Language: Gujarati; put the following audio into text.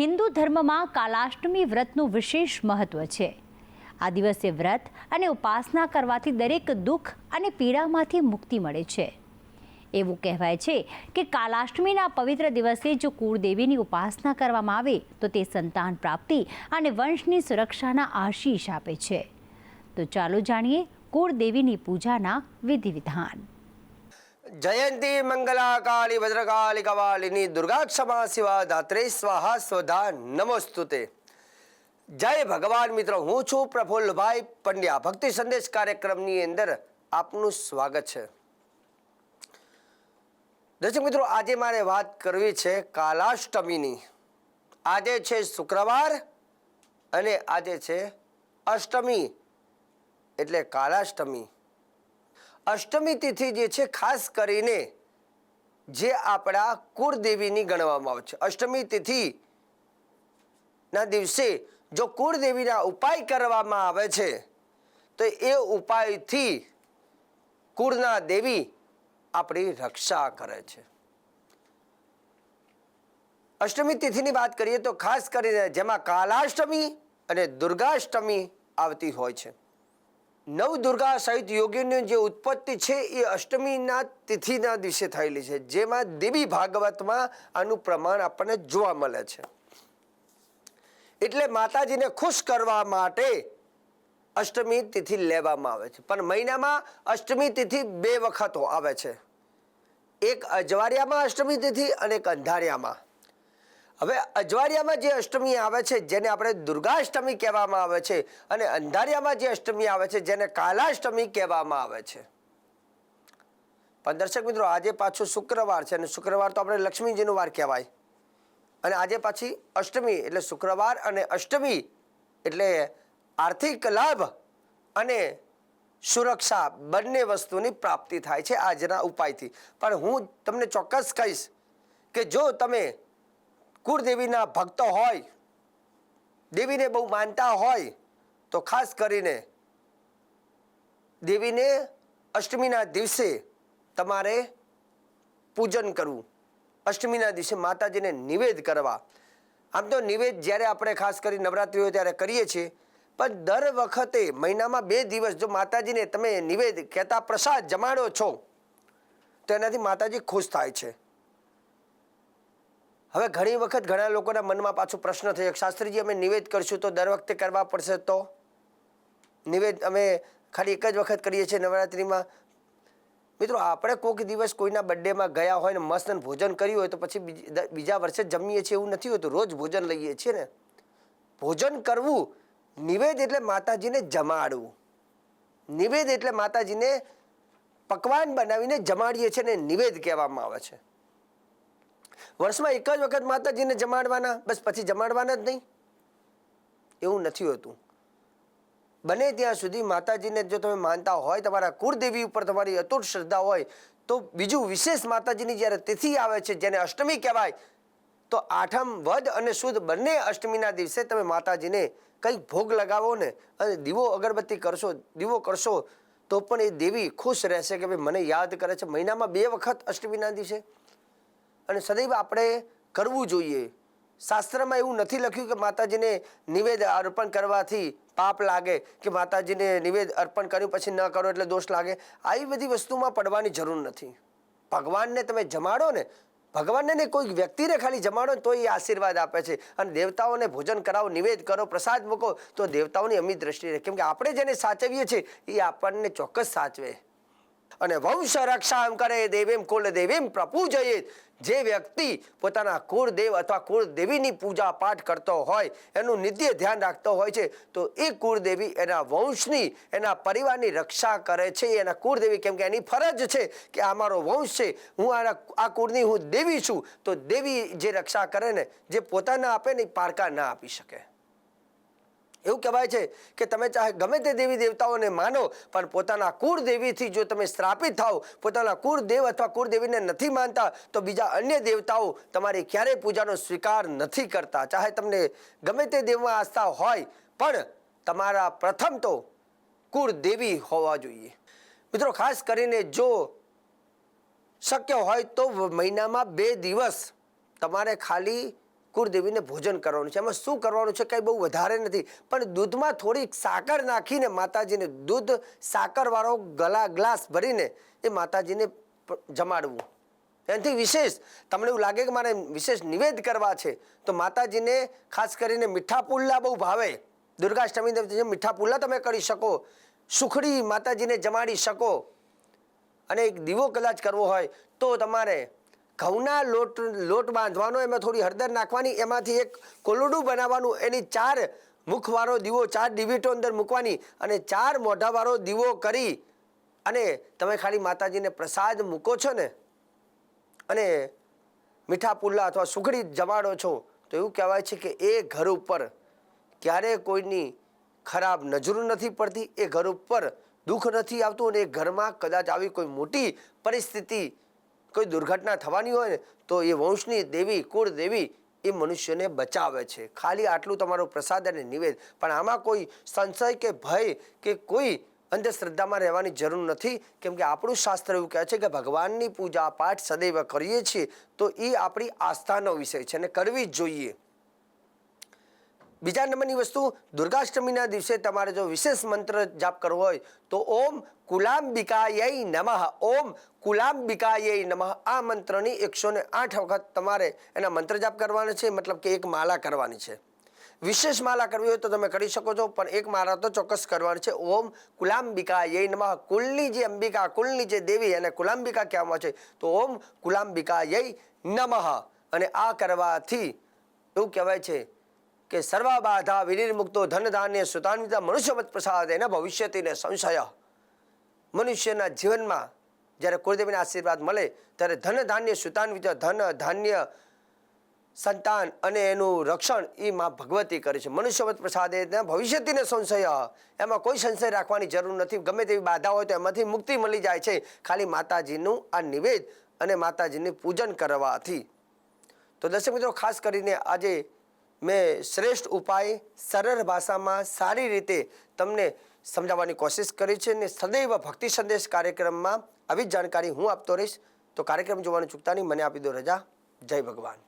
હિન્દુ ધર્મમાં કાલાષ્ટમી વ્રતનું વિશેષ મહત્વ છે. આ દિવસે વ્રત અને ઉપાસના કરવાથી દરેક દુઃખ અને પીડામાંથી મુક્તિ મળે છે. એવું કહેવાય છે કે કાલાષ્ટમીના પવિત્ર દિવસે જો કુળદેવીની ઉપાસના કરવામાં આવે, તો તે સંતાન પ્રાપ્તિ અને વંશની સુરક્ષાના આશીષ આપે છે. તો ચાલો જાણીએ કુળદેવીની પૂજાના વિધિ વિધાન જયંતી મંગલા કાળી ભદ્રકાળી કવાળીની દુર્ગાક્ષમા શિવા ધાત્રે સ્વાહા સ્વધા નમોસ્તુતે જય ભગવાન મિત્રો હું છું પ્રફુલ્લભાઈ પંડ્યા ભક્તિ સંદેશ કાર્યક્રમની અંદર આપનું સ્વાગત છે દર્શક મિત્રો આજે મારે વાત કરવી છે કાલાષ્ટમીની આજે છે શુક્રવાર અને આજે છે અષ્ટમી એટલે કાલાષ્ટમી અષ્ટમી તિથિ જે છે, ખાસ કરીને જે આપણા કુળદેવીની ગણવામાં આવે છે. અષ્ટમી તિથિ ના દિવસે જો કુળદેવીના ઉપાય કરવામાં આવે છે, તો એ ઉપાયથી કુળના દેવી આપણી રક્ષા કરે છે. અષ્ટમી તિથિની વાત કરીએ તો ખાસ કરીને જેમાં કાલાષ્ટમી અને દુર્ગાષ્ટમી આવતી હોય છે. નવ દુર્ગા સહિત યોગીની જે ઉત્પત્તિ છે એ અષ્ટમીના તિથિના દિવસે થયેલી છે, જેમાં દેવી ભાગવતમાં આનું પ્રમાણ આપણને જોવા મળે છે. એટલે માતાજીને ખુશ કરવા માટે અષ્ટમી તિથિ લેવામાં આવે છે. પણ મહિનામાં અષ્ટમી તિથિ બે વખતો આવે છે. એક અજવાળિયામાં અષ્ટમી તિથિ અને એક અંધારિયામાં. હવે અજવાળિયામાં જે અષ્ટમી આવે છે, જેને આપણે દુર્ગાષ્ટમી કહેવામાં આવે છે અને અંધારિયામાં જે અષ્ટમી આવે છે, જેને કાલાષ્ટમી કહેવામાં આવે છે. પણ દર્શક મિત્રો, આજે પાછું શુક્રવાર છે અને શુક્રવાર તો આપણે લક્ષ્મીજીનું વાર કહેવાય. અને આજે પાછી અષ્ટમી, એટલે શુક્રવાર અને અષ્ટમી, એટલે આર્થિક લાભ અને સુરક્ષા બંને વસ્તુની પ્રાપ્તિ થાય છે આજના ઉપાયથી. પણ હું તમને ચોક્કસ કહીશ કે જો તમે કુળદેવીના ભક્તો હોય, દેવીને બહુ માનતા હોય, તો ખાસ કરીને દેવીને અષ્ટમીના દિવસે તમારે પૂજન કરવું. અષ્ટમીના દિવસે માતાજીને નિવેદ કરવા. આમ તો નિવેદ જ્યારે આપણે ખાસ કરી નવરાત્રી હોય ત્યારે કરીએ છીએ, પણ દર વખતે મહિનામાં બે દિવસ જો માતાજીને તમે નિવેદ કહેતા પ્રસાદ જમાડો છો, તો એનાથી માતાજી ખુશ થાય છે. હવે ઘણી વખત ઘણા લોકોના મનમાં પાછો પ્રશ્ન થયો. શાસ્ત્રીજી, અમે નિવેદ કરશું તો દર વખતે કરવા પડશે તો? નિવેદ અમે ખાલી એક જ વખત કરીએ છીએ નવરાત્રિમાં. મિત્રો, આપણે કોઈક દિવસ કોઈના બર્થડેમાં ગયા હોય ને મસ્ત ભોજન કર્યું હોય તો પછી બીજા વર્ષે જમીએ છીએ એવું નથી હોતું. રોજ ભોજન લઈએ છીએ ને. ભોજન કરવું, નિવેદ એટલે માતાજીને જમાડવું. નિવેદ એટલે માતાજીને પકવાન બનાવીને જમાડીએ છીએ ને નિવેદ કહેવામાં આવે છે. વર્ષમાં એક જ વખત માતાજીને જમાડવાના? બસ પછી જમાડવાના જ નહીં. એવું નથી હોતું. બને ત્યાં સુધી માતાજીને જો તમે માનતા હોય, તમારા કુળદેવી ઉપર તમારી અતૂટ શ્રદ્ધા હોય, તો બીજું વિશેષ માતાજીની જ્યારે તિથિ આવે છે, જેને અષ્ટમી કહેવાય, તો આઠમ વદ અને શુદ્ધ બંને અષ્ટમીના દિવસે તમે માતાજીને કંઈક ભોગ લગાવો ને અને દીવો અગરબત્તી કરશો, દીવો કરશો, તો પણ એ દેવી ખુશ રહેશે કે ભાઈ, મને યાદ કરે છે, મહિનામાં બે વખત અષ્ટમીના દિવસે. અને સદૈવ આપણે કરવું જોઈએ. શાસ્ત્રમાં એવું નથી લખ્યું કે માતાજીને નિવેદ અર્પણ કરવાથી પાપ લાગે કે માતાજીને નિવેદ અર્પણ કર્યું પછી ન કરો એટલે દોષ લાગે. આવી બધી વસ્તુમાં પડવાની જરૂર નથી. ભગવાનને તમે જમાડો ને, ભગવાનને ને કોઈ વ્યક્તિને ખાલી જમાડો ને તો એ આશીર્વાદ આપે છે. અને દેવતાઓને ભોજન કરાવો, નિવેદ કરો, પ્રસાદ મૂકો, તો દેવતાઓની અમી દ્રષ્ટિ રહે. કેમ કે આપણે જેને સાચવીએ છીએ એ આપણને ચોક્કસ સાચવે. અને વંશ રક્ષામ કરે, દેવીમ કુલ દેવીમ પ્રપૂજયે જે વ્યક્તિ પોતાના કુળદેવ અથવા કુળદેવીની પૂજા પાઠ કરતો હોય, એનું નિત્ય ધ્યાન રાખતો હોય છે, તો એ કુળદેવી એના વંશની, એના પરિવારની રક્ષા કરે છે. એના કુળદેવી કેમ કે એની ફરજ છે કે આ મારો વંશ છે, હું આના, આ કુળની હું દેવી છું. તો દેવી જે રક્ષા કરે ને, જે પોતાના આપે ને એ પારકા ના આપી શકે. એવું કહેવાય છે કે તમે ચાહે ગમે તે દેવી દેવતાઓને માનો, પણ પોતાના કુળદેવીથી જો તમે શ્રાપિત થાઓ, પોતાના કુળદેવ અથવા કુળદેવીને નથી માનતા, તો બીજા અન્ય દેવતાઓ તમારી ક્યારેય પૂજાનો સ્વીકાર નથી કરતા. ચાહે તમને ગમે તે દેવમાં આસ્થા હોય, પણ તમારા પ્રથમ તો કુળદેવી હોવા જોઈએ. મિત્રો, ખાસ કરીને જો શક્ય હોય તો મહિનામાં બે દિવસ તમારે ખાલી કુળદેવીને ભોજન કરવાનું છે. એમાં શું કરવાનું છે કંઈ બહુ વધારે નથી. પણ દૂધમાં થોડીક સાકર નાખીને માતાજીને દૂધ સાકરવાળો ગલા ગ્લાસ ભરીને એ માતાજીને જમાડવું. એનાથી વિશેષ તમને એવું લાગે કે મારે વિશેષ નિવેદ કરવા છે, તો માતાજીને ખાસ કરીને મીઠા પુલ્લા બહુ ભાવે. દુર્ગાષ્ટમી મીઠા પુલ્લા તમે કરી શકો, સુખડી માતાજીને જમાડી શકો, અને એક દીવો કદાચ કરવો હોય તો તમારે ઘઉંના લોટ લોટ બાંધવાનો, એમાં થોડી હળદર નાખવાની, એમાંથી એક કોલુડું બનાવવાનું, એની ચાર મુખવાળો દીવો, ચાર ડિવિટો અંદર મૂકવાની અને ચાર મોઢાવાળો દીવો કરી અને તમે ખાલી માતાજીને પ્રસાદ મૂકો છો ને, અને મીઠા પુલ્લા અથવા સુખડી જમાડો છો, તો એવું કહેવાય છે કે એ ઘર ઉપર ક્યારે કોઈની ખરાબ નજરો નથી પડતી, એ ઘર ઉપર દુઃખ નથી આવતું અને એ ઘરમાં કદાચ આવી કોઈ મોટી પરિસ્થિતિ કોઈ દુર્ઘટના થવાની હોય ને તો એ વંશની દેવી, કુળ દેવી એ મનુષ્યને બચાવે છે. ખાલી આટલું તમારો પ્રસાદ અને નિવેદ. પણ આમાં કોઈ સંશય કે ભય કે કોઈ અંધશ્રદ્ધામાં રહેવાની જરૂર નથી. કેમ કે આપણું શાસ્ત્ર એવું કહે છે કે ભગવાનની પૂજા પાઠ સદૈવ કરીએ છીએ તો એ આપણી આસ્થાનો વિષય છે અને કરવી જ જોઈએ. બીજા નંબરની વસ્તુ, દુર્ગાષ્ટમીના દિવસે તમારે જો વિશેષ મંત્ર જાપ કરવો હોય, તો ઓમ કુલાંબિકાય નમઃ, ઓમ કુલાંબિકાય નમઃ. આ મંત્રની એકસો ને આઠ વખત તમારે એના મંત્ર જાપ કરવાના છે, મતલબ કે એક માલા કરવાની છે. વિશેષ માલા કરવી હોય તો તમે કરી શકો છો, પણ એક માલા તો ચોક્કસ કરવાની છે. ઓમ કુલાંબિકાય નમઃ. કુલની જે અંબિકા, કુલની જે દેવી એને કુલાંબિકા કહેવામાં છે, તો ઓમ કુલાંબિકાય નમઃ. અને આ કરવાથી, એવું કહેવાય છે કે સર્વાબાધા વિનિર્મુક્તો ધન ધાન્ય સુતાન્વિતા મનુષ્યવત પ્રસાદ એના ભવિષ્યતિને સંશય. મનુષ્યના જીવનમાં જ્યારે કુળદેવીના આશીર્વાદ મળે, ત્યારે ધન ધાન્ય સુતાન્વિત ધન ધાન્ય સંતાન અને એનું રક્ષણ એ માં ભગવતી કરે છે. મનુષ્યવત પ્રસાદે ભવિષ્યતિને સંશય. એમાં કોઈ સંશય રાખવાની જરૂર નથી. ગમે તેવી બાધા હોય તો એમાંથી મુક્તિ મળી જાય છે. ખાલી માતાજીનું આ નિવેદ અને માતાજીનું પૂજન કરવાથી. તો દર્શક મિત્રો, ખાસ કરીને આજે મેં શ્રેષ્ઠ ઉપાય સરળ ભાષામાં સારી રીતે તમને સમજાવવાની કોશિશ કરી છે અને સદૈવ ભક્તિ સંદેશ કાર્યક્રમમાં આવી જ જાણકારી હું આપતો રહીશ. તો કાર્યક્રમ જોવાનું ચૂકતા નહીં, મને આપી દો રજા. જય ભગવાન.